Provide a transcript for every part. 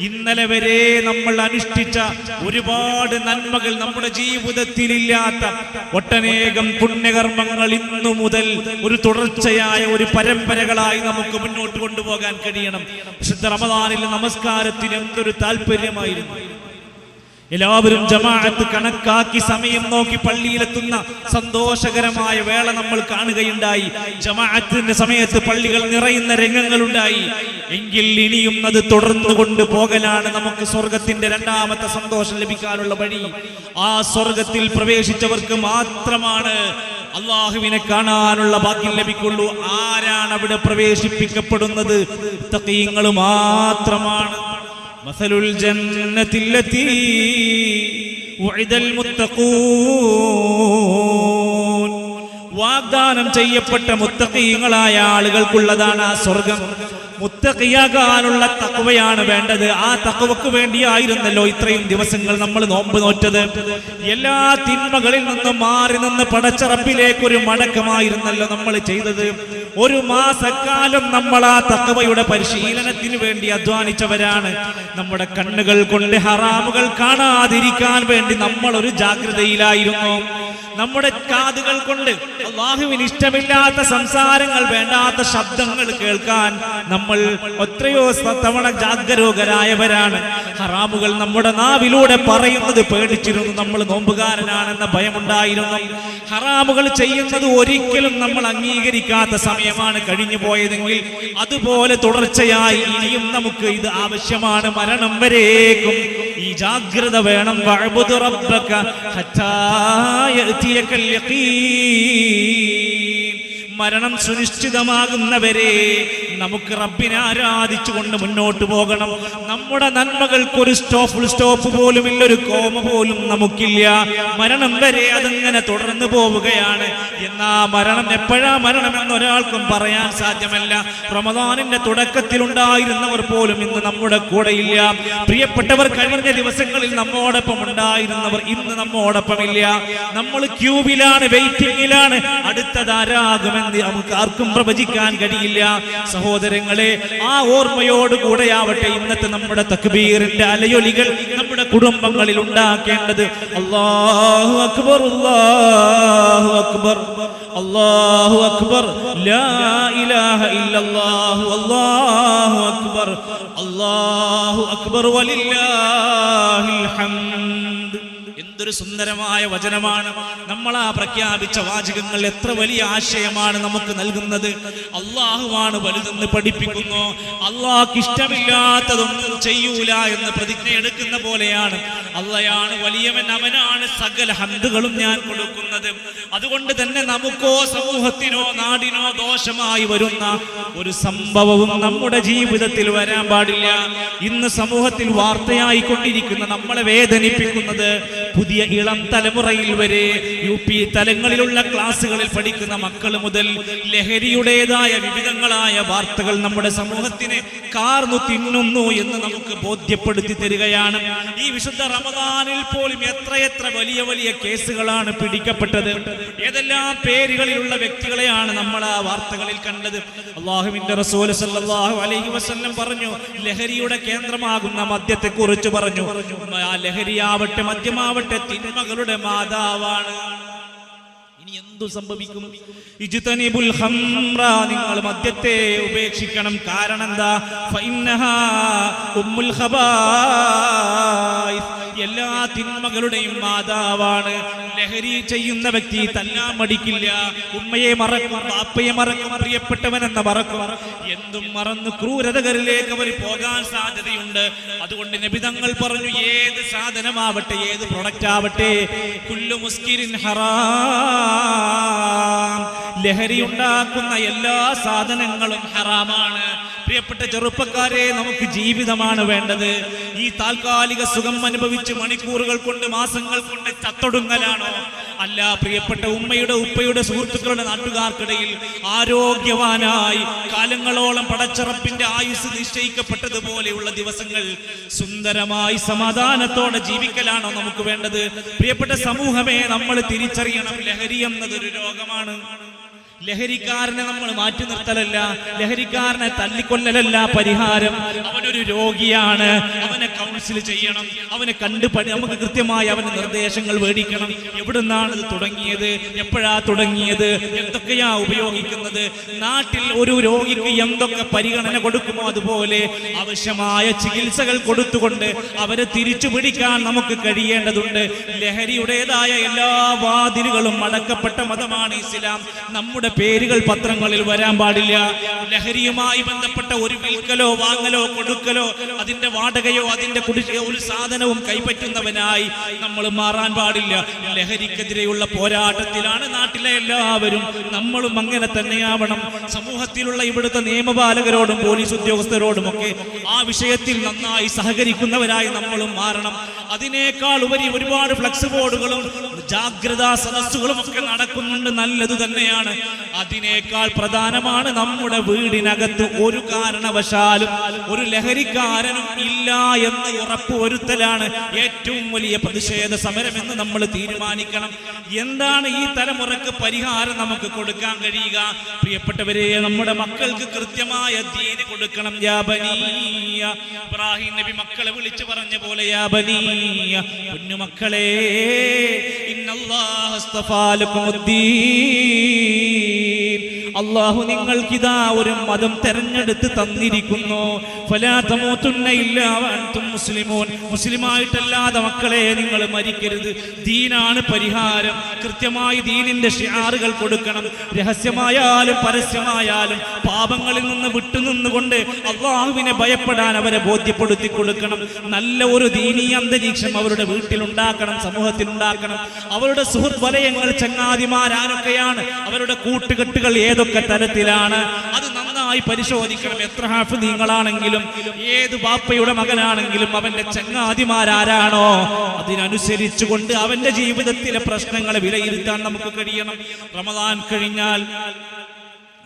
ഇന്നലെ വരെ നമ്മൾ അനുഷ്ഠിച്ച ഒരുപാട് നന്മകൾ നമ്മുടെ ജീവിതത്തിലില്ലാത്ത ഒട്ടനേകം പുണ്യകർമ്മങ്ങൾ ഇന്നു മുതൽ ഒരു തുടർച്ചയായ ഒരു പരമ്പരകളായി നമുക്ക് മുന്നോട്ട് കൊണ്ടുപോകാൻ കഴിയണം. വിശുദ്ധ റമദാനിലെ നമസ്കാരത്തിന് എന്തൊരു താല്പര്യമായിരുന്നു എല്ലാവരും ജമാഅത്ത് കണക്കാക്കി സമയം നോക്കി പള്ളിയിലെത്തുന്ന സന്തോഷകരമായ വേള നമ്മൾ കാണുകയുണ്ടായി. ജമാഅത്തിന്റെ സമയത്ത് പള്ളികൾ നിറയുന്ന രംഗങ്ങളുണ്ടായി. എങ്കിൽ ഇനിയും അത് തുടർന്നു കൊണ്ട് പോകലാണ് നമുക്ക് സ്വർഗത്തിന്റെ രണ്ടാമത്തെ സന്തോഷം ലഭിക്കാനുള്ള വഴി. ആ സ്വർഗത്തിൽ പ്രവേശിച്ചവർക്ക് മാത്രമാണ് അള്ളാഹുവിനെ കാണാനുള്ള ഭാഗ്യം ലഭിക്കുള്ളൂ. ആരാണ് അവിടെ പ്രവേശിപ്പിക്കപ്പെടുന്നത്? തക്കീങ്ങൾ മാത്രമാണ്. مثل الجنة التي وعد المتقون വാഗ്ദാനം ചെയ്യപ്പെട്ട മുത്തക്കീങ്ങളായ ആളുകൾക്കുള്ളതാണ് ആ സ്വർഗം മുത്തക്കിയാകാനുള്ള തക്കവയാണ് വേണ്ടത് ആ തക്കവക്ക് വേണ്ടിയായിരുന്നല്ലോ ഇത്രയും ദിവസങ്ങൾ നമ്മൾ നോമ്പ് നോറ്റത് എല്ലാ തിന്മകളിൽ നിന്നും മാറി നിന്ന് പടച്ചറപ്പിലേക്ക് ഒരു മടക്കമായിരുന്നല്ലോ നമ്മൾ ചെയ്തത് ഒരു മാസക്കാലം നമ്മൾ ആ തക്കവയുടെ പരിശീലനത്തിന് വേണ്ടി അധ്വാനിച്ചവരാണ്. നമ്മുടെ കണ്ണുകൾ കൊണ്ട് ഹറാമുകൾ കാണാതിരിക്കാൻ വേണ്ടി നമ്മൾ ഒരു ജാഗ്രതയിലായിരുന്നു. നമ്മുടെ കാതുകൾ കൊണ്ട് അള്ളാഹുവിന് ഇഷ്ടമില്ലാത്ത സംസാരങ്ങൾ വേണ്ടാത്ത ശബ്ദങ്ങൾ കേൾക്കാൻ നമ്മൾ എത്രയോ തവണ ജാഗരൂകരായവരാണ്. ഹറാമുകൾ നമ്മുടെ നാവിലൂടെ പറയുന്നത് പേടിച്ചിരുന്നു. നമ്മൾ നോമ്പുകാരനാണെന്ന ഭയമുണ്ടായിരുന്നു. ഹറാമുകൾ ചെയ്യുന്നത് ഒരിക്കലും നമ്മൾ അംഗീകരിക്കാത്ത സമയമാണ് കഴിഞ്ഞു പോയതെങ്കിൽ അതുപോലെ തുടർച്ചയായി ഇനിയും നമുക്ക് ഇത് ആവശ്യമാണ്. മരണം വരേക്കും. ജാഗ്രത വേണം. മരണം സുനിശ്ചിതമാകുന്നവരെ നമുക്ക് റബ്ബിനെ ആരാധിച്ചുകൊണ്ട് മുന്നോട്ട് പോകണം. നമ്മുടെ നന്മകൾക്ക് ഒരു സ്റ്റോപ്പ് ഫുൾ സ്റ്റോപ്പ് പോലും ഇല്ല ഒരു കോമ പോലും നമുക്കില്ല. മരണം വരെ അതിങ്ങനെ തുടർന്ന് പോവുകയാണ്. എന്നാ മരണം എപ്പോഴാ മരണം എന്ന് ഒരാൾക്കും പറയാൻ സാധ്യമല്ല. റമദാനിന്റെ തുടക്കത്തിൽ ഉണ്ടായിരുന്നവർ പോലും ഇന്ന് നമ്മുടെ കൂടെയില്ല പ്രിയപ്പെട്ടവർ കഴിഞ്ഞ ദിവസങ്ങളിൽ നമ്മോടൊപ്പം ഉണ്ടായിരുന്നവർ ഇന്ന് നമ്മോടൊപ്പം ഇല്ല നമ്മൾ ക്യൂബിലാണ് വെയിറ്റിംഗിലാണ് അടുത്തതാരാകുമെന്ന് നമുക്ക് ആർക്കും പ്രവചിക്കാൻ കഴിയില്ല. സഹോദരങ്ങളെ ആ ഓർമ്മയോട് കൂടെയാവട്ടെ ഇന്നത്തെ നമ്മുടെ തക്ബീറിന്റെ അലയൊലികൾ നമ്മുടെ കുടുംബങ്ങളിൽ ഉണ്ടാക്കേണ്ടത്. അല്ലാഹു അക്ബർ അല്ലാഹു അക്ബർ അല്ലാഹു അക്ബർ. ലാ ഇലാഹ ഇല്ലല്ലാഹു അല്ലാഹു അക്ബർ. അല്ലാഹു അക്ബർ വലില്ലാഹിൽ ഹംദ്. എന്തൊരു സുന്ദരമായ വചനമാണ്. നമ്മൾ ആ പ്രഖ്യാപിച്ച വാചകങ്ങൾ എത്ര വലിയ ആശയമാണ് നമുക്ക് നൽകുന്നത്. അള്ളാഹുവാണ് വലുതെന്ന് പഠിപ്പിക്കുന്നു. അള്ളാഹ്ക്ക് ഇഷ്ടമില്ലാത്തതൊന്നും ചെയ്യൂല എന്ന് പ്രതിജ്ഞ എടുക്കുന്ന പോലെയാണ്. അള്ളയാണ് വലിയവൻ അവനാണ് സകല ഹന്തുകളും ഞാൻ കൊടുക്കുന്നത്. അതുകൊണ്ട് തന്നെ നമുക്കോ സമൂഹത്തിനോ നാടിനോ ദോഷമായി വരുന്ന ഒരു സംഭവവും നമ്മുടെ ജീവിതത്തിൽ വരാൻ പാടില്ല. ഇന്ന് സമൂഹത്തിൽ വാർത്തയായിക്കൊണ്ടിരിക്കുന്ന നമ്മളെ വേദനിപ്പിക്കുന്നത് പുതിയ ഇളം തലമുറയിൽ വരെ യു പി തലങ്ങളിലുള്ള ക്ലാസ്സുകളിൽ പഠിക്കുന്ന മക്കൾ മുതൽ ലഹരിയുടേതായ വിവിധങ്ങളായ വാർത്തകൾ നമ്മുടെ സമൂഹത്തിനെ കാർന്നു തിന്നുന്നു എന്ന് നമുക്ക് ബോധ്യപ്പെടുത്തി തരികയാണ്. ഈ വിശുദ്ധ റമദാനിൽ പോലും എത്രയെത്ര വലിയ വലിയ കേസുകളാണ് പിടിക്കപ്പെട്ടത്. ഏതെല്ലാം പേരുകളിലുള്ള വ്യക്തികളെയാണ് നമ്മൾ ആ വാർത്തകളിൽ കണ്ടത്? അള്ളാഹുവിന്റെ റസൂൽ സല്ലല്ലാഹു അലൈഹി വസല്ലം പറഞ്ഞു ലഹരിയുടെ കേന്ദ്രമാകുന്ന മദ്യത്തെ കുറിച്ച് പറഞ്ഞു. ആ ലഹരിയാവട്ടെ മദ്യമാവട്ടെ തിന്മകളുടെ മാതാവാണ്. ഇനി എന്തു സംഭവിക്കും? ഇജ്തനിബുൽ ഹംറ നിങ്ങൾ മദ്യത്തെ ഉപേക്ഷിക്കണം. കാരണം എന്താ? ഫഇന്നഹാ ഉമ്മുൽ ഖബായിസ്. എല്ലാ തിന്മകളുടെയും മാതാവാണ്. ലഹരി ചെയ്യുന്ന വ്യക്തി തല്ലാൻ മടിക്കില്ല. ഉമ്മയെ മറക്കും ബാപ്പയെ മറക്കും പ്രിയപ്പെട്ടവൻ എന്ന മറക്കും. എന്തും മറന്ന് ക്രൂരതകളിലേക്ക് അവർ പോകാൻ സാധ്യതയുണ്ട്. അതുകൊണ്ട് നബിതങ്ങൾ പറഞ്ഞു ഏത് സാധനമാവട്ടെ ഏത് പ്രൊഡക്റ്റ് ആവട്ടെ? കുല്ലു മുസ്കിരിൻ ഹറാം. ലഹരി ഉണ്ടാക്കുന്ന എല്ലാ സാധനങ്ങളും ഹറാമാണ്. പ്രിയപ്പെട്ട ചെറുപ്പക്കാരെ നമുക്ക് ജീവിതമാണ് വേണ്ടത്. ഈ താൽക്കാലിക സുഖം അനുഭവിച്ച് മണിക്കൂറുകൾ കൊണ്ട് മാസങ്ങൾ കൊണ്ട് ചത്തൊടുങ്ങലാണോ? അല്ല പ്രിയപ്പെട്ട ഉമ്മയുടെ ഉപ്പയുടെ സുഹൃത്തുക്കളുടെ നാട്ടുകാർക്കിടയിൽ ആരോഗ്യവാനായി കാലങ്ങളോളം പടച്ചറപ്പിന്റെ ആയുസ് നിശ്ചയിക്കപ്പെട്ടതുപോലെയുള്ള ദിവസങ്ങൾ സുന്ദരമായി സമാധാനത്തോടെ ജീവിക്കലാണോ നമുക്ക് വേണ്ടത്? പ്രിയപ്പെട്ട സമൂഹമേ നമ്മൾ തിരിച്ചറിയണം ലഹരി എന്നതൊരു രോഗമാണ്. ലഹരിക്കാരനെ നമ്മൾ മാറ്റി നിർത്തലല്ല ലഹരിക്കാരനെ തല്ലിക്കൊല്ലലല്ല പരിഹാരം. അവനൊരു രോഗിയാണ് അവനെ കൗൺസിൽ ചെയ്യണം അവനെ കണ്ടു പണി നമുക്ക് കൃത്യമായി അവന് നിർദ്ദേശങ്ങൾ മേടിക്കണം എവിടുന്നാണ് ഇത് തുടങ്ങിയത്? എപ്പോഴാ തുടങ്ങിയത്? എന്തൊക്കെയാ ഉപയോഗിക്കുന്നത്? നാട്ടിൽ ഒരു രോഗിക്ക് എന്തൊക്കെ പരിഗണന കൊടുക്കുമോ അതുപോലെ ആവശ്യമായ ചികിത്സകൾ കൊടുത്തുകൊണ്ട് അവരെ തിരിച്ചു പിടിക്കാൻ നമുക്ക് കഴിയേണ്ടതുണ്ട്. ലഹരിയുടേതായ എല്ലാ വാതിലുകളും അടക്കപ്പെട്ട മതമാണ് ഇസ്ലാം. നമ്മുടെ പേരുകൾ പത്രങ്ങളിൽ വരാൻ പാടില്ല. ലഹരിയുമായി ബന്ധപ്പെട്ട ഒരു വിൽക്കലോ വാങ്ങലോ കൊടുക്കലോ അതിന്റെ വാടകയോ അതിന്റെ കുടിശ്ശികയോ ഒരു സാധനവും കൈപ്പറ്റുന്നവനായി നമ്മൾ മാറാൻ പാടില്ല. ലഹരിക്കെതിരെയുള്ള പോരാട്ടത്തിലാണ് നാട്ടിലെ എല്ലാവരും. നമ്മളും അങ്ങനെ തന്നെയാവണം. സമൂഹത്തിലുള്ള ഇവിടുത്തെ നിയമപാലകരോടും പോലീസ് ഉദ്യോഗസ്ഥരോടും ഒക്കെ ആ വിഷയത്തിൽ നന്നായി സഹകരിക്കുന്നവരായി നമ്മളും മാറണം. അതിനേക്കാൾ ഉപരി ഒരുപാട് ഫ്ലക്സ് ബോർഡുകളും ജാഗ്രതാ സദസ്സുകളും ഒക്കെ നടക്കുന്നുണ്ട്. നല്ലത് തന്നെയാണ്. അതിനേക്കാൾ പ്രധാനമാണ് നമ്മുടെ വീടിനകത്ത് ഒരു കാരണവശാലും ഒരു ലഹരിക്കാരനും ഇല്ല എന്ന് ഉറപ്പുവരുത്തലാണ് ഏറ്റവും വലിയ പ്രതിഷേധ സമരം എന്ന് നമ്മൾ തീരുമാനിക്കണം. എന്താണ് ഈ തലമുറയ്ക്ക് പരിഹാരം നമുക്ക് കൊടുക്കാൻ കഴിയുക? പ്രിയപ്പെട്ടവരെ നമ്മുടെ മക്കൾക്ക് കൃത്യമായ ദീന് കൊടുക്കണം. യാബനീയ ഇബ്രാഹിം നബി മക്കളെ വിളിച്ചു പറഞ്ഞ പോലെ യാബനീയ കുഞ്ഞുമക്കളെ ഇന്നല്ലാഹ് അള്ളാഹു നിങ്ങൾക്കിതാ ഒരു മതം തെരഞ്ഞെടുത്ത് തന്നിരിക്കുന്നു. മുസ്ലിമൂൻ. മുസ്ലിമായിട്ടല്ലാതെ മക്കളെ നിങ്ങൾ മരിക്കരുത്. ദീനാണ് പരിഹാരം. കൃത്യമായി ദീനിന്റെ ഷിയാറുകൾ കൊടുക്കണം. രഹസ്യമായാലും പരസ്യമായാലും പാപങ്ങളിൽ നിന്ന് വിട്ടുനിന്നുകൊണ്ട് അള്ളാഹുവിനെ ഭയപ്പെടാൻ അവരെ ബോധ്യപ്പെടുത്തി കൊടുക്കണം. നല്ല ഒരു ദീനീയ അന്തരീക്ഷം അവരുടെ വീട്ടിലുണ്ടാക്കണം സമൂഹത്തിലുണ്ടാക്കണം. അവരുടെ സുഹൃത്ത് വലയങ്ങൾ ചങ്ങാതിമാരാരൊക്കെയാണ് അവരുടെ കൂട്ടുകെട്ടുകൾ ഏതൊക്കെ തരത്തിലാണ്? അത് നന്നായി പരിശോധിക്കണം. എത്ര ഹാഫ് നിങ്ങളാണെങ്കിലും ഏത് ബാപ്പയുടെ മകനാണെങ്കിലും അവന്റെ ചങ്ങാതിമാരാരാണോ അതിനനുസരിച്ചുകൊണ്ട് അവന്റെ ജീവിതത്തിലെ പ്രശ്നങ്ങളെ വിലയിരുത്താൻ നമുക്ക് കഴിയണം. റമദാൻ കഴിഞ്ഞാൽ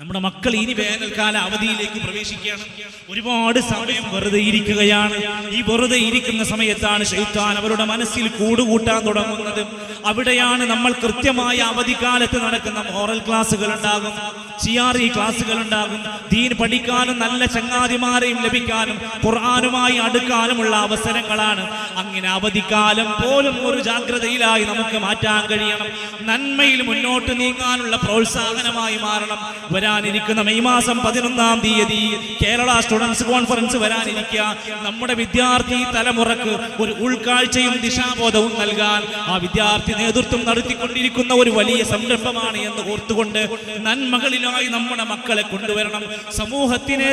നമ്മുടെ മക്കൾ ഇനി വേനൽക്കാല അവധിയിലേക്ക് പ്രവേശിക്കുകയാണ്. ഒരുപാട് സമയം വെറുതെ ഇരിക്കുകയാണ്. ഈ വെറുതെ ഇരിക്കുന്ന സമയത്താണ് ശൈത്താൻ അവരുടെ മനസ്സിൽ കൂടുകൂട്ടാൻ തുടങ്ങുന്നത്. അവിടെയാണ് നമ്മൾ കൃത്യമായ അവധിക്കാലത്ത് നടക്കുന്ന മോറൽ ക്ലാസ്സുകൾ ഉണ്ടാകും. സിയാറി ക്ലാസ്സുകൾ ഉണ്ടാകും. ദീൻ പഠിക്കാനും നല്ല ചങ്ങാതിമാരെയും ലഭിക്കാനും ഖുർആാനുമായി അടുക്കാനുമുള്ള അവസരങ്ങളാണ്. അങ്ങനെ അവധിക്കാലം പോലും ഒരു ജാഗ്രതയിലായി നമുക്ക് മാറ്റാൻ കഴിയണം. നന്മയിൽ മുന്നോട്ട് നീങ്ങാനുള്ള പ്രോത്സാഹനമായി മാറണം. വരാനിരിക്കുന്ന മെയ് മാസം പതിനൊന്നാം തീയതി കേരള സ്റ്റുഡൻസ് കോൺഫറൻസ് വരാനിരിക്കുക. നമ്മുടെ വിദ്യാർത്ഥി തലമുറയ്ക്ക് ഒരു ഉൾക്കാഴ്ചയും ദിശാബോധവും നൽകാൻ ആ വിദ്യാർത്ഥി നേതൃത്വം നടത്തിക്കൊണ്ടിരിക്കുന്ന ഒരു വലിയ സംരംഭമാണ് എന്ന് ഓർത്തുകൊണ്ട് നന്മകളിലായി നമ്മുടെ മക്കളെ കൊണ്ടുവരണം. സമൂഹത്തിനെ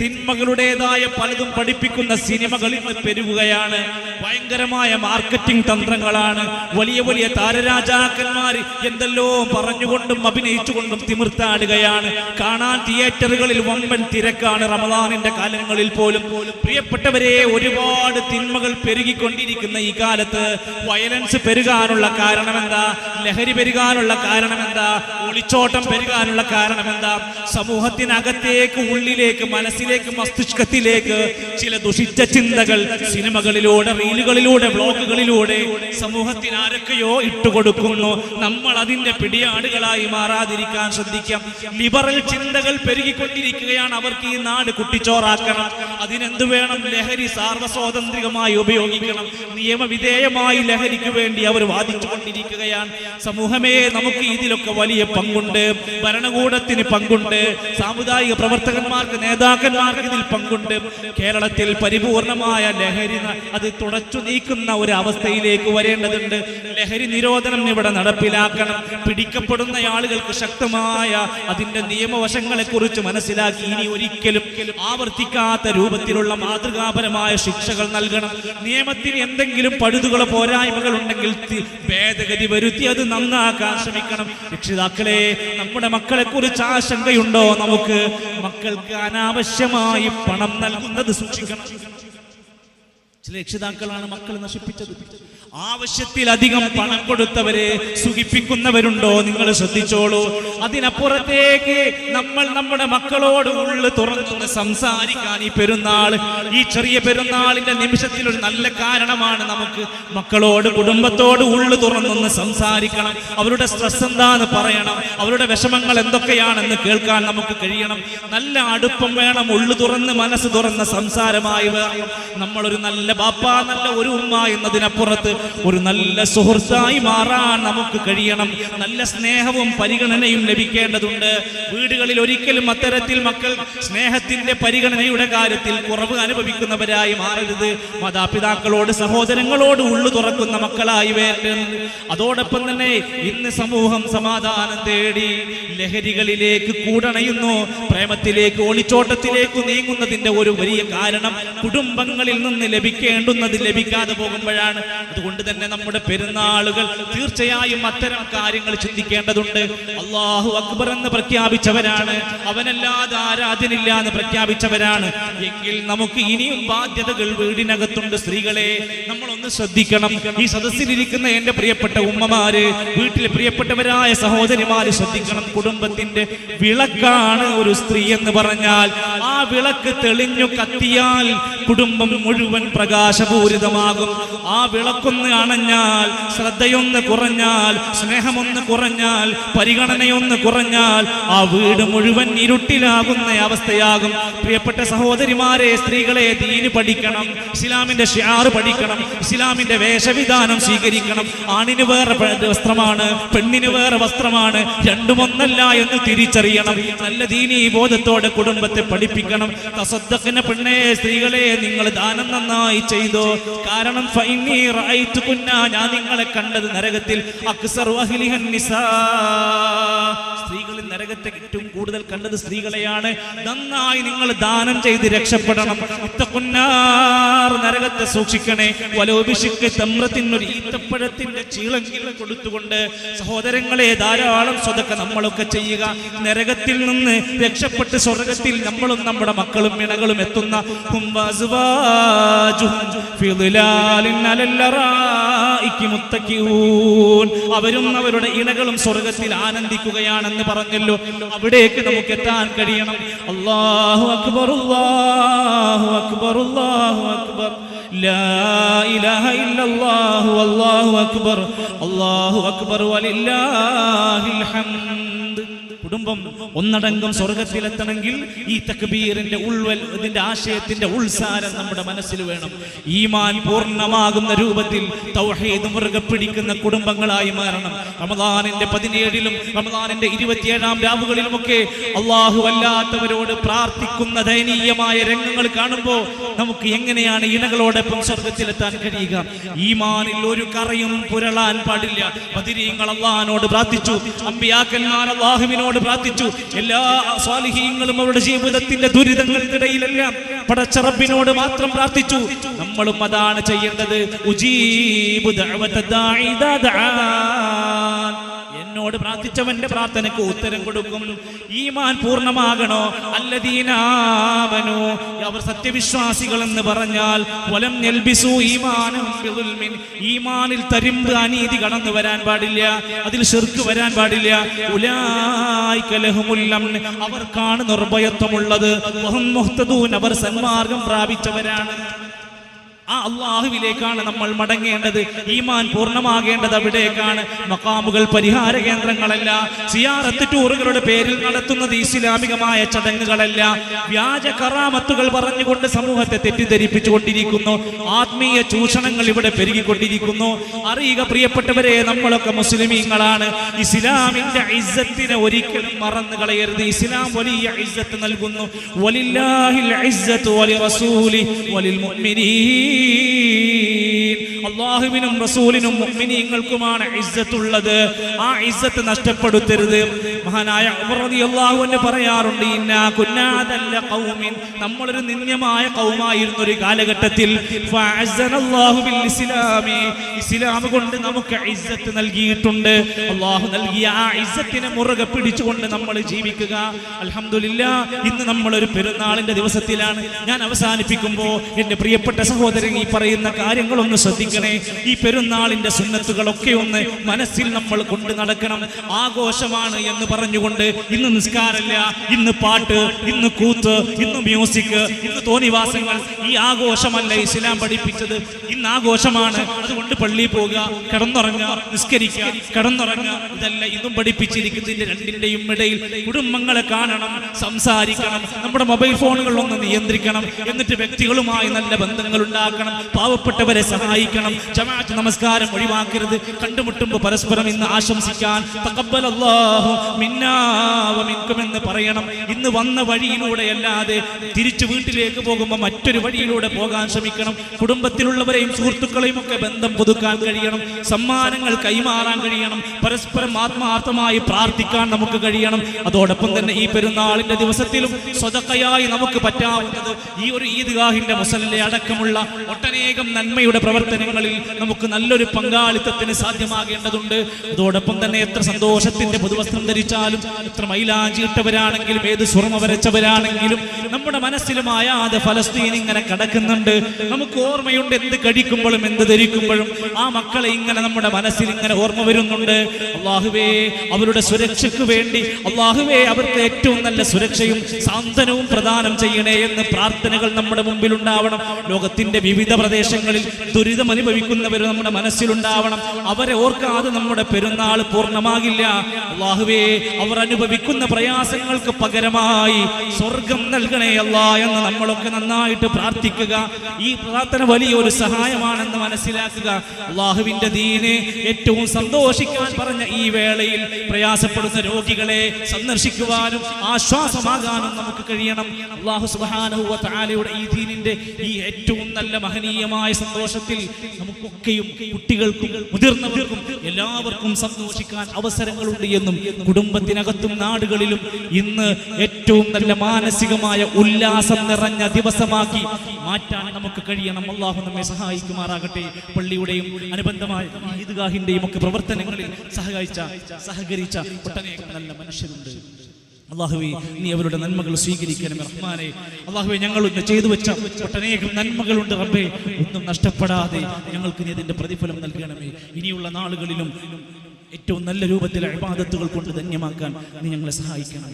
തിന്മകളുടേതായ പലതും പഠിപ്പിക്കുന്ന സിനിമകൾ ഇന്ന് പെരുകുകയാണ്. ഭയങ്കരമായ മാർക്കറ്റിംഗ് തന്ത്രങ്ങളാണ്. വലിയ വലിയ താരരാജാക്കന്മാർ എന്തെല്ലോ പറഞ്ഞുകൊണ്ടും അഭിനയിച്ചുകൊണ്ടും തിമിർത്താടുകയാണ്. കാണാൻ തിയേറ്ററുകളിൽ വമ്പൻ തിരക്കാണ്. റമദാനിന്റെ കാലങ്ങളിൽ പോലും പ്രിയപ്പെട്ടവരെ ഒരുപാട് തിന്മകൾ പെരുകിക്കൊണ്ടിരിക്കുന്ന ഈ കാലത്ത് വയലൻസ് പെരുകാനുള്ള കാരണം എന്താ ലഹരി പെരുകാനുള്ള കാരണം എന്താ ഒളിച്ചോട്ടം പെരുകാനുള്ള കാരണം എന്താ സമൂഹത്തിനകത്തേക്ക് ഉള്ളിലേക്ക് മനസ്സിലേക്ക് മസ്തിഷ്കത്തിലേക്ക് ചില ദുഷിച്ച ചിന്തകൾ സിനിമകളിലൂടെ റീലുകളിലൂടെ ബ്ലോഗുകളിലൂടെ സമൂഹത്തിന് ആരൊക്കെയോ ഇട്ടുകൊടുക്കുന്നു. നമ്മൾ അതിന്റെ പിടിയാടുകളായി മാറാതിരിക്കാൻ ശ്രദ്ധിക്കാം. ലിബറൽ ചിന്തകൾ പെരുകിക്കൊണ്ടിരിക്കുകയാണ്. അവർക്ക് ഈ നാട് കുട്ടിച്ചോറാക്കണം. അതിനെന്ത് വേണം? ലഹരി സാർവസ്വാതന്ത്ര്യമായി ഉപയോഗിക്കണം. നിയമവിധേയമായി ലഹരിക്ക് വേണ്ടി അവർ വാദിച്ചുകൊണ്ടിരിക്കുകയാണ്. സമൂഹമേ നമുക്ക് ഇതിലൊക്കെ വലിയ പങ്കുണ്ട്. ഭരണകൂടത്തിന് പങ്കുണ്ട്. സാമുദായിക പ്രവർത്തകന്മാർക്ക് നേതാക്കന്മാർക്ക് ഇതിൽ പങ്കുണ്ട്. കേരളത്തിൽ പരിപൂർണമായ ലഹരി അത് തുടച്ചു നീക്കുന്ന ഒരു അവസ്ഥയിലേക്ക് വരേണ്ടതുണ്ട്. ലഹരി നിരോധനം ഇവിടെ നടപ്പിലാക്കണം. പിടിക്കപ്പെടുന്ന ആളുകൾക്ക് ശക്തമായ അതിന്റെ നിയമവശങ്ങളെ കുറിച്ച് മനസ്സിലാക്കി ഇനി ഒരിക്കലും ആവർത്തിക്കാത്ത രൂപത്തിലുള്ള മാതൃകാപരമായ ശിക്ഷകൾ നൽകണം. നിയമത്തിന് എന്തെങ്കിലും പഴുതുകളോ പോരായ്മകൾ ഉണ്ടെങ്കിൽ ഭേദഗതി വരുത്തി അത് നന്നാക്കാൻ ശ്രമിക്കണം. രക്ഷിതാക്കളെ നമ്മുടെ മക്കളെ കുറിച്ച് ആശങ്കയുണ്ടോ നമുക്ക്? മക്കൾക്ക് അനാവശ്യമായി പണം നൽകുന്നത് സൂക്ഷിക്കണം. ചില രക്ഷിതാക്കളാണ് മക്കൾ നശിപ്പിച്ചത്. ആവശ്യത്തിലധികം പണം കൊടുത്തവരെ സുഖിപ്പിക്കുന്നവരുണ്ടോ? നിങ്ങൾ ശ്രദ്ധിച്ചോളൂ. അതിനപ്പുറത്തേക്ക് നമ്മൾ നമ്മുടെ മക്കളോട് ഉള്ളു തുറന്നു സംസാരിക്കാൻ ഈ പെരുന്നാൾ ഈ ചെറിയ പെരുന്നാളിന്റെ നിമിഷത്തിൽ ഒരു നല്ല കാരണമാണ് നമുക്ക് മക്കളോട് കുടുംബത്തോട് ഉള്ളു തുറന്നൊന്ന് സംസാരിക്കണം. അവരുടെ സ്ട്രെസ് എന്താന്ന് പറയണം. അവരുടെ വിഷമങ്ങൾ എന്തൊക്കെയാണെന്ന് കേൾക്കാൻ നമുക്ക് കഴിയണം. നല്ല അടുപ്പം വേണം ഉള്ളു തുറന്ന് മനസ്സ് തുറന്ന സംസാരമായി വേണം. നമ്മളൊരു നല്ല ബാപ്പ നല്ല ഒരു ഉമ്മ എന്നതിനപ്പുറത്ത് ഒരു നല്ല സുഹൃത്തായി മാറാൻ നമുക്ക് കഴിയണം. നല്ല സ്നേഹവും പരിഗണനയും ലഭിക്കേണ്ടതുണ്ട്. വീടുകളിൽ ഒരിക്കലും അത്തരത്തിൽ മക്കൾ സ്നേഹത്തിന്റെ പരിഗണനയുടെ കാര്യത്തിൽ കുറവ് അനുഭവിക്കുന്നവരായി മാറരുത്. മാതാപിതാക്കളോട് സഹോദരങ്ങളോട് ഉള്ളു തുറക്കുന്ന മക്കളായി വേണ്ടത് അതോടൊപ്പം തന്നെ ഇന്ന് സമൂഹം സമാധാനം തേടി ലഹരികളിലേക്ക് കൂടണയുന്നു. പ്രേമത്തിലേക്ക് ഒളിച്ചോട്ടത്തിലേക്ക് നീങ്ങുന്നതിന്റെ ഒരു വലിയ കാരണം കുടുംബങ്ങളിൽ നിന്ന് ലഭിക്കേണ്ടുന്നത് ലഭിക്കാതെ പോകുമ്പോഴാണ്. അതുകൊണ്ട് തന്നെ നമ്മുടെ പെരുന്നാളുകൾ തീർച്ചയായും അത്തരം കാര്യങ്ങൾ ചിന്തിക്കേണ്ടതുണ്ട്. അള്ളാഹു അക്ബർ എന്ന് പ്രഖ്യാപിച്ചവരാണ്. അവനല്ലാതെ ആരാധനില്ല എന്ന് പ്രഖ്യാപിച്ചവരാണ്. എങ്കിൽ നമുക്ക് ഇനിയും ബാധ്യതകൾ വീടിനകത്തുണ്ട് സ്ത്രീകളെ. നമ്മളൊന്ന് ശ്രദ്ധിക്കണം. ഈ സദസ്സിലിരിക്കുന്ന എന്റെ പ്രിയപ്പെട്ട ഉമ്മമാര് വീട്ടിലെ പ്രിയപ്പെട്ടവരായ സഹോദരിമാര് ശ്രദ്ധിക്കണം. കുടുംബത്തിന്റെ വിളക്കാണ് ഒരു സ്ത്രീ എന്ന് പറഞ്ഞാൽ ആ വിളക്ക് തെളിഞ്ഞു കത്തിയാൽ കുടുംബം മുഴുവൻ പ്രകാശപൂരിതമാകും. ആ വിളക്കൊന്ന് അണഞ്ഞാൽ ശ്രദ്ധയൊന്ന് കുറഞ്ഞാൽ സ്നേഹമൊന്ന് കുറഞ്ഞാൽ പരിഗണനയൊന്ന് കുറഞ്ഞാൽ ആ വീട് മുഴുവൻ ഇരുട്ടിലാകുന്ന അവസ്ഥയാകും. പ്രിയപ്പെട്ട സഹോദരിമാരെ സ്ത്രീകളെ തീന് പഠിക്കണം ഇസ്ലാമിന്റെ ഷിയാറ് പഠിക്കണം ഇസ്ലാമിന്റെ വേഷവിധാനം സ്വീകരിക്കണം. ആണിന് വേറെ വസ്ത്രമാണ് പെണ്ണിന് വേറെ വസ്ത്രമാണ് രണ്ടുമൊന്നല്ല എന്ന് തിരിച്ചറിയണം. നല്ല ദീനി ബോധത്തോടെ കുടുംബത്തെ പഠിപ്പിക്കണം. തസദ്ദഖിന പെണ്ണേ സ്ത്രീകളെ നിങ്ങൾ ദാനം നന്നായി ചെയ്തോ? കാരണം ഞാൻ നിങ്ങളെ കണ്ടത് നരകത്തിൽ. സ്ത്രീകളിൽ നരകത്തെ ഏറ്റവും കൂടുതൽ കണ്ടത് സ്ത്രീകളെയാണ്. നന്നായി നിങ്ങൾ ദാനം ചെയ്ത് രക്ഷപ്പെടണം. നരകത്തെ സൂക്ഷിക്കണേ. വലോഭിഷിക്ക് തമ്രത്തിനൊരു ഈത്തപ്പഴത്തിന്റെ ചീളെങ്കിലും കൊടുത്തുകൊണ്ട് സഹോദരങ്ങളെ ധാരാളം സ്വതക്ക നമ്മളൊക്കെ ചെയ്യുക. നരകത്തിൽ നിന്ന് രക്ഷപ്പെട്ട് സ്വർഗത്തിൽ നമ്മളും നമ്മുടെ മക്കളും ഇണകളും എത്തുന്ന അവരും അവരുടെ ഇണകളും സ്വർഗത്തിൽ ആനന്ദിക്കുകയാണെന്ന് പറഞ്ഞല്ലോ. അവിടേക്ക് നമുക്ക് എത്താൻ കഴിയണം. അല്ലാഹു അക്ബർ അല്ലാഹു അക്ബർ അല്ലാഹു അക്ബർ. അല്ലാഹു അക്ബർ. അല്ലാഹു അക്ബർ വലില്ലാഹിൽ ഹംദ്. കുടുംബം ഒന്നടങ്കം സ്വർഗത്തിലെത്തണമെങ്കിൽ ഈ തക്ബീറിന്റെ ഉൾവൽ ഇതിന്റെ ആശയത്തിന്റെ ഉൾസാരം നമ്മുടെ മനസ്സിൽ വേണം. ഈമാൻ പൂർണമാകുന്ന രൂപത്തിൽ തൗഹീദ് മുറുകെ പിടിക്കുന്ന കുടുംബങ്ങളായി മാറണം. റമദാനിന്റെ പതിനേഴിലും റമദാനിന്റെ ഇരുപത്തിയേഴാം രാവുകളിലുമൊക്കെ അള്ളാഹു അല്ലാത്തവരോട് പ്രാർത്ഥിക്കുന്ന ദയനീയമായ രംഗങ്ങൾ കാണുമ്പോൾ നമുക്ക് എങ്ങനെയാണ് ഇണകളോടൊപ്പം സ്വർഗത്തിലെത്താൻ കഴിയുക? ഈമാനിൽ ഒരു കറയും പുരളാൻ പാടില്ല. പതിരീങ്ങൾ അള്ളഹാനോട് പ്രാർത്ഥിച്ചു. അമ്പിയാക്കന്മാർ അള്ളാഹുവിനോട് പ്രാർത്ഥിച്ചു. എല്ലാ സ്വാലിഹീങ്ങളും അവരുടെ ജീവിതത്തിന്റെ ദുരിതങ്ങൾക്കിടയിലെല്ലാം പടച്ചറപ്പിനോട് മാത്രം പ്രാർത്ഥിച്ചു. നമ്മളും അതാണ് ചെയ്യേണ്ടത്. ഉജീബു ദഅവത എന്നോട് പ്രാർത്ഥിച്ചവന്റെ പ്രാർത്ഥനയ്ക്ക് ഉത്തരം കൊടുക്കും. ഈമാൻ പൂർണമാകണോ? അല്ലദീനാവനോ അവർ സത്യവിശ്വാസികൾ എന്ന് പറഞ്ഞാൽ വലം നെൽബിസു. ഈമാനിൽ തരിമ്പ് അനീതി കടന്നു വരാൻ പാടില്ല. അതിൽ ഷിർക്ക് വരാൻ പാടില്ല. ഉലായിക ലഹുമുൽ അംൻ. അവർക്കാണ് നിർഭയത്വമുള്ളത്. അവർ സന്മാർഗം പ്രാപിച്ചവരാണ്. ആ അള്ളാഹുവിലേക്കാണ് നമ്മൾ മടങ്ങേണ്ടത്. ഈമാൻ പൂർണമാകേണ്ടത് അവിടേക്കാണ്. മക്കാമുകൾ പരിഹാര കേന്ദ്രങ്ങളല്ല. സിയാറത്ത് ടൂറുകളുടെ പേരിൽ നടത്തുന്നത് ഇസ്ലാമികമായ ചടങ്ങുകളല്ല. വ്യാജ കറാമത്തുകൾ പറഞ്ഞുകൊണ്ട് സമൂഹത്തെ തെറ്റിദ്ധരിപ്പിച്ചുകൊണ്ടിരിക്കുന്നു. ആത്മീയ ചൂഷണങ്ങൾ ഇവിടെ പെരുകിക്കൊണ്ടിരിക്കുന്നു. അറിയുക പ്രിയപ്പെട്ടവരെ നമ്മളൊക്കെ മുസ്ലിമീങ്ങളാണ്. ഇസ്ലാമിന്റെ ഇസ്സത്തിനെ ഒരിക്കലും മറന്നു കളയരുത്. ഇസ്ലാം വലിയ ഇസ്സത്ത് നൽകുന്നു. വലില്ലാഹിൽ ഇസ്സത്ത് വലി റസൂലി വലിൽ മുഅ്മിനീൻ. അള്ളാഹുവിനും റസൂലിനും മുഅ്മിനീങ്ങൾക്കുമാണ് ഇസ്സത്തുള്ളത്. ആ ഇസ്സത്ത് നഷ്ടപ്പെടുത്തരുത്. മഹാനായ ഉമർ റളിയല്ലാഹു അൻഹു പറയാറുണ്ട് ഇന്നാ കുന്നാദല്ല ഖൗമിൻ. നമ്മളൊരു നിന്ദ്യമായ കൗമായിരുന്ന ഒരു കാലഘട്ടത്തിൽ ഇസ്ലാം കൊണ്ട് നമുക്ക് ഇസ്സത്ത് നൽകിയിട്ടുണ്ട്. അള്ളാഹു നൽകിയ ആ ഇസ്സത്തിനെ മുറുകെ പിടിച്ചുകൊണ്ട് നമ്മൾ ജീവിക്കുക. അൽഹംദുലില്ലാ ഇന്ന് നമ്മൾ ഒരു പെരുന്നാളിന്റെ ദിവസത്തിലാണ്. ഞാൻ അവസാനിപ്പിക്കുമ്പോൾ എന്റെ പ്രിയപ്പെട്ട സഹോദരൻ ഈ പറയുന്ന കാര്യങ്ങളൊന്ന് ശ്രദ്ധിക്കണേ. ഈ പെരുന്നാളിന്റെ സുന്നത്തുകളൊക്കെ ഒന്ന് മനസ്സിൽ നമ്മൾ കൊണ്ട് നടക്കണം. ആഘോഷമാണ് എന്ന് പറഞ്ഞുകൊണ്ട് ഇന്ന് നിസ്കാരമില്ല ഇന്ന് പാട്ട് ഇന്ന് കൂത്ത് ഇന്ന് മ്യൂസിക് ഇന്ന് തോന്നിവാസങ്ങൾ ഈ ആഘോഷമല്ല ഇസ്ലാം പഠിപ്പിച്ചത്. ഇന്ന് ആഘോഷമാണ്. അതുകൊണ്ട് പള്ളിയിൽ പോകുക കിടന്നുറങ്ങുക നിസ്കരിക്കുക കിടന്നുറങ്ങുക. ഇതല്ല ഇന്നും പഠിപ്പിച്ചിരിക്കുന്നതിന്റെ രണ്ടിന്റെയും ഇടയിൽ കുടുംബങ്ങളെ കാണണം സംസാരിക്കണം നമ്മുടെ മൊബൈൽ ഫോണുകൾ ഒന്ന് നിയന്ത്രിക്കണം. എന്നിട്ട് വ്യക്തികളുമായി നല്ല ബന്ധങ്ങൾ ഉണ്ടാക്കണം പാവപ്പെട്ടവരെ സഹായിക്കണം. ജമാഅത്ത് നമസ്കാരം ഒഴിവാക്കരുത്. കണ്ടുമുട്ടുമ്പോൾ പരസ്പരം ഇന്ന് ആശംസിക്കാൻ തഖബ്ബലല്ലാഹു മിന്നാ വ എന്ന് പറയണം. ഇന്ന് വന്ന വഴിയിലൂടെ അല്ലാതെ തിരിച്ചു വീട്ടിലേക്ക് പോകുമ്പോൾ മറ്റൊരു വഴിയിലൂടെ പോകാൻ ശ്രമിക്കണം. കുടുംബത്തിലുള്ളവരെയും സുഹൃത്തുക്കളെയും ഒക്കെ ബന്ധം പുതുക്കാൻ കഴിയണം. സമ്മാനങ്ങൾ കൈമാറാൻ കഴിയണം. പരസ്പരം ആത്മാർത്ഥമായി പ്രാർത്ഥിക്കാൻ നമുക്ക് കഴിയണം. അതോടൊപ്പം തന്നെ ഈ പെരുന്നാളിന്റെ ദിവസത്തിലും സ്വതക്കയായി നമുക്ക് പറ്റാവുന്നത് ഈ ഒരു ഈദ്ഗാഹിന്റെ മുസലിലെ അടക്കമുള്ള ഒട്ടനേകം നന്മയുടെ പ്രവർത്തനങ്ങളിൽ നമുക്ക് നല്ലൊരു പങ്കാളിത്തത്തിന് സാധ്യമാകേണ്ടതുണ്ട്. അതോടൊപ്പം തന്നെ എത്ര സന്തോഷത്തിന്റെ പുതുവസ്ത്രം ധരിച്ചാലും എത്ര മൈലാഞ്ചി ഇട്ടവരാണെങ്കിലും ഏത് സ്വർമ്മ വരച്ചവരാണെങ്കിലും നമ്മുടെ മനസ്സിലും ആയാതെ ഫലസ്തീൻ ഇങ്ങനെ കിടക്കുന്നുണ്ട്. നമുക്ക് ഓർമ്മയുണ്ട് എന്ത് കഴിക്കുമ്പോഴും എന്ത് ധരിക്കുമ്പോഴും. ആ മക്കളെ ഇങ്ങനെ നമ്മുടെ മനസ്സിൽ ഇങ്ങനെ ഓർമ്മ വരുന്നുണ്ട്. അള്ളാഹുവേ അവരുടെ സുരക്ഷയ്ക്ക് വേണ്ടി അള്ളാഹുവേ അവർക്ക് ഏറ്റവും നല്ല സുരക്ഷയും സാന്ത്വനവും പ്രദാനം ചെയ്യണേ എന്ന് പ്രാർത്ഥനകൾ നമ്മുടെ മുമ്പിൽ ഉണ്ടാവണം ലോകത്തിന്റെ വിവിധ പ്രദേശങ്ങളിൽ ദുരിതം അനുഭവിക്കുന്നവർ നമ്മുടെ മനസ്സിലുണ്ടാവണം. അവരെ ഓർക്കാതെ നമ്മുടെ പെരുന്നാൾ പൂർണമാകില്ല. അള്ളാഹുവേ അവർ അനുഭവിക്കുന്ന പ്രയാസങ്ങൾക്ക് പകരമായി സ്വർഗം നൽകണേ അല്ല എന്ന് നമ്മളൊക്കെ നന്നായിട്ട് പ്രാർത്ഥിക്കുക. ഈ പ്രാർത്ഥന വലിയൊരു സഹായമാണെന്ന് മനസ്സിലാക്കുക. അള്ളാഹുവിന്റെ ദീനെ ഏറ്റവും സന്തോഷിക്കാൻ പറഞ്ഞ ഈ വേളയിൽ പ്രയാസപ്പെടുന്ന രോഗികളെ സന്ദർശിക്കുവാനും ആശ്വാസമാകാനും നമുക്ക് കഴിയണം. അള്ളാഹു സുബാനുവ ഈ ദീനിന്റെ ഈ ഏറ്റവും നല്ല മഹനീയമായ സന്തോഷത്തിൽ നമുക്കൊക്കെയും കുട്ടികൾക്കും മുതിർന്നവർക്കും എല്ലാവർക്കും സന്തോഷിക്കാൻ അവസരങ്ങളുണ്ട് എന്നും കുടുംബത്തിനകത്തും നാടുകളിലും ഇന്ന് ഏറ്റവും നല്ല മാനസികമായ ഉല്ലാസം നിറഞ്ഞ ദിവസമാക്കി മാറ്റാൻ നമുക്ക് കഴിയണം. അള്ളാഹു നമ്മെ സഹായിക്കുമാറാകട്ടെ. പള്ളിയുടെയും അനുബന്ധമായ ഈദ്ഗാഹിന്റെയും ഒക്കെ പ്രവർത്തനങ്ങളിൽ സഹകരിച്ച സഹകരിച്ച ഒട്ടനേകം നല്ല മനുഷ്യരുണ്ട്. അള്ളാഹുവെ നീ അവരുടെ നന്മകൾ സ്വീകരിക്കണം റഹ്മാനെ. അള്ളാഹുവെ ഞങ്ങൾ ഇന്ന് ചെയ്തു വെച്ച ഒട്ടനേകം നന്മകളുണ്ട് റബ്ബേ. ഒന്നും നഷ്ടപ്പെടാതെ ഞങ്ങൾക്ക് നീ അതിന്റെ പ്രതിഫലം നൽകണമേ. ഇനിയുള്ള നാളുകളിലും ഏറ്റവും നല്ല രൂപത്തിൽ അഴിബാദത്തുകൾ കൊണ്ട് ധന്യമാക്കാൻ നീ ഞങ്ങളെ സഹായിക്കണം.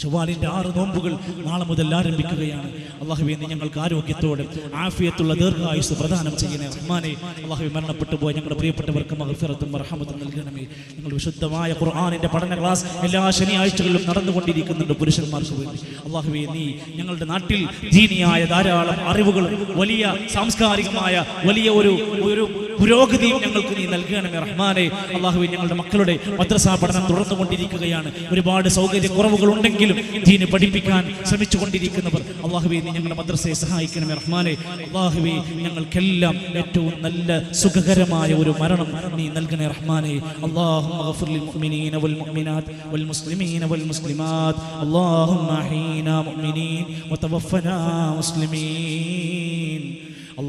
ചൊവ്വാലിന്റെ ആറ് നോമ്പുകൾ നാളെ മുതൽ ആരംഭിക്കുകയാണ്. അള്ളാഹുബി ഞങ്ങൾക്ക് ആരോഗ്യത്തോടെ ആഫിയത്തുള്ള ദീർഘായുസ് പ്രദാനം ചെയ്യണേ. റഹ്മാനെ അള്ളാഹുബി മരണപ്പെട്ടു പോയ ഞങ്ങളുടെ പ്രിയപ്പെട്ടവർക്ക് മഹഫിറത്തും റഹമത്തും നൽകണമേ. ഞങ്ങൾ വിശുദ്ധമായ ഖുർആാനിന്റെ പഠന ക്ലാസ് എല്ലാ ശനിയാഴ്ചകളിലും നടന്നുകൊണ്ടിരിക്കുന്നുണ്ട് പുരുഷന്മാർക്ക് വേണ്ടി. അള്ളാഹുബി നീ ഞങ്ങളുടെ നാട്ടിൽ ജീനിയായ ധാരാളം അറിവുകളും വലിയ സാംസ്കാരികമായ വലിയ ഒരു ഒരു പുരോഗതിയും ഞങ്ങൾക്ക് നീ നൽകണമേ റഹ്മാനെ അള്ളാഹുവെ ഞങ്ങളുടെ മക്കളുടെ മദ്രസാ പഠനം തുടർന്നുകൊണ്ടിരിക്കുകയാണ് ഒരുപാട് സൗകര്യ കുറവുകൾ ഉണ്ടെങ്കിലും ദീന് പഠിപ്പിക്കാൻ ശ്രമിച്ചുകൊണ്ടിരിക്കുന്നവർ അള്ളാഹുവെ നീ ഞങ്ങളുടെ മദ്രസയെ സഹായിക്കണമേ റഹ്മാനെ അള്ളാഹുവെ ഞങ്ങൾക്കെല്ലാം ഏറ്റവും നല്ല സുഖകരമായ ഒരു മരണം നീ നൽകണേ റഹ്മാനെ اللهم اغفر للمؤمنين والمؤمنات والمسلمين والمسلمات اللهم احينا مؤمنين وتوفنا مسلمين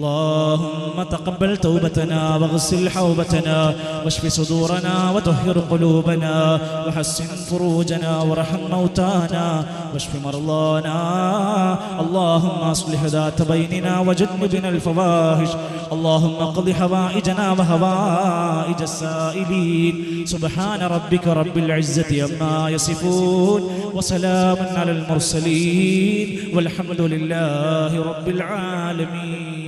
اللهم تقبل توبتنا واغسل حوبتنا واشف صدورنا وطهر قلوبنا وحسن فروجنا وارحم موتانا واشف مرضانا. اللهم اصلح ذات بيننا وجنبنا الفواحش. اللهم اقض حوائجنا وهوائج السائلين. سبحان ربك رب العزة عما يصفون وسلام على المرسلين. والحمد لله رب العالمين.